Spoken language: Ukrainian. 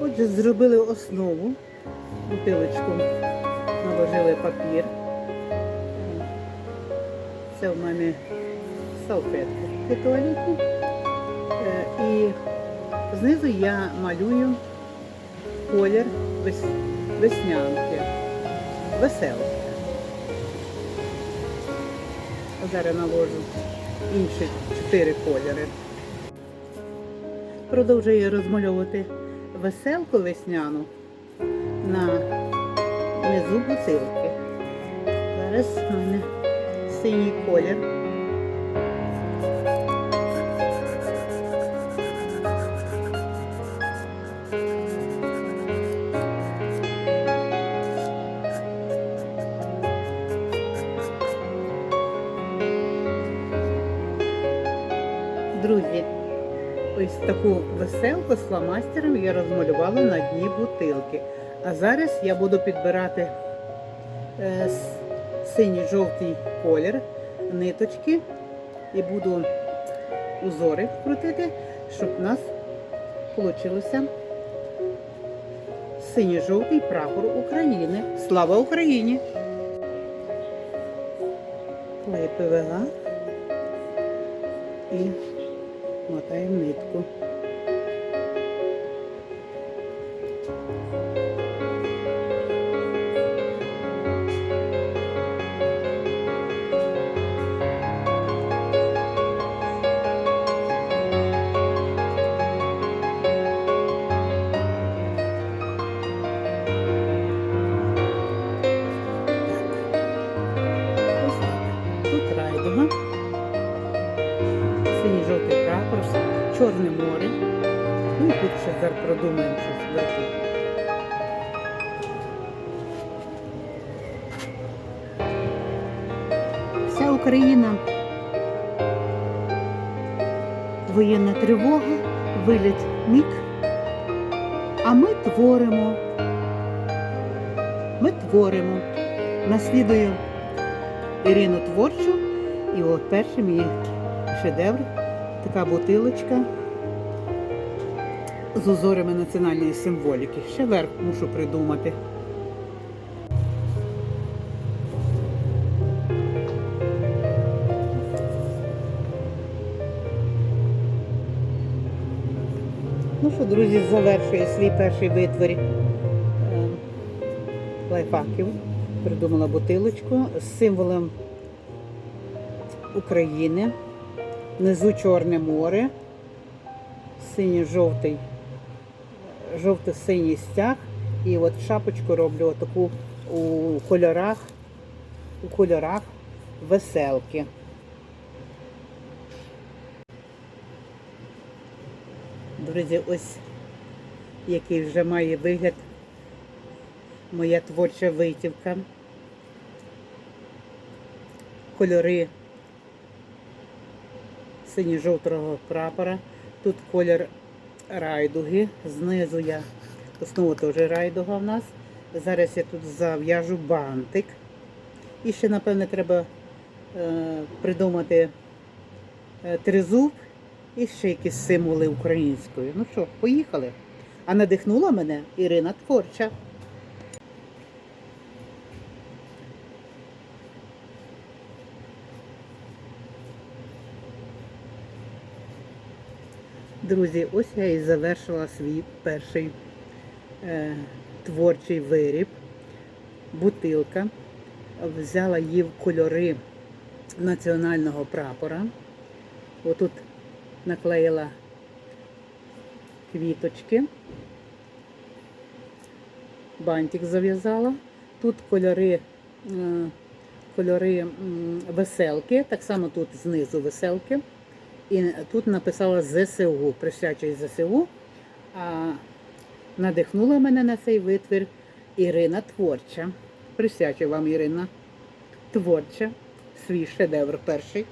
Отже, зробили основу, бутилочку, наложили папір. Це в мене салфетки туалетні. Е, і знизу я малюю колір веснянки веселки. Зараз наложу інші чотири кольори. Продовжую розмальовувати веселку весняну на низу бутилки. Зараз в мене синій колір. Друзі, ось таку веселку з фломастером я розмалювала на дні бутилки. А зараз я буду підбирати е, синій-жовтий колір, ниточки і буду узори крутити, щоб у нас вийшло синьо-жовтий прапор України. Слава Україні! І мотаємо нитку. Зараз продумаємо щось зверху. Вся Україна. Воєнна тривога, виліт мік. А ми творимо. Ми творимо. Наслідую Ірину творчу. І от перший мій шедевр, така бутилочка з узорами національної символіки. Ще верх мушу придумати. Ну що, друзі, завершую свій перший витвір е, лайфхаків. Придумала бутилочку з символом України. Внизу Чорне море, синьо-жовтий, жовто-синій стяг. І от шапочку роблю отаку у кольорах, у кольорах веселки. Друзі, ось який вже має вигляд моя творча витівка. Кольори синьо-жовтого прапора. Тут колір райдуги. Знизу я основу теж райдуга в нас. Зараз я тут зав'яжу бантик. І ще, напевне, треба е, придумати е, тризуб і ще якісь символи української. Ну що, поїхали. А надихнула мене Ірина Творча. Друзі, ось я і завершила свій перший е, творчий виріб. Бутилка. Взяла її в кольори національного прапора. Отут наклеїла квіточки. Бантик зав'язала. Тут кольори, е, кольори веселки, так само тут знизу веселки. І тут написала ЗСУ, присвячує ЗСУ. А надихнула мене на цей витвір Ірина Творча. Присвячую вам Ірина Творча, свій шедевр перший.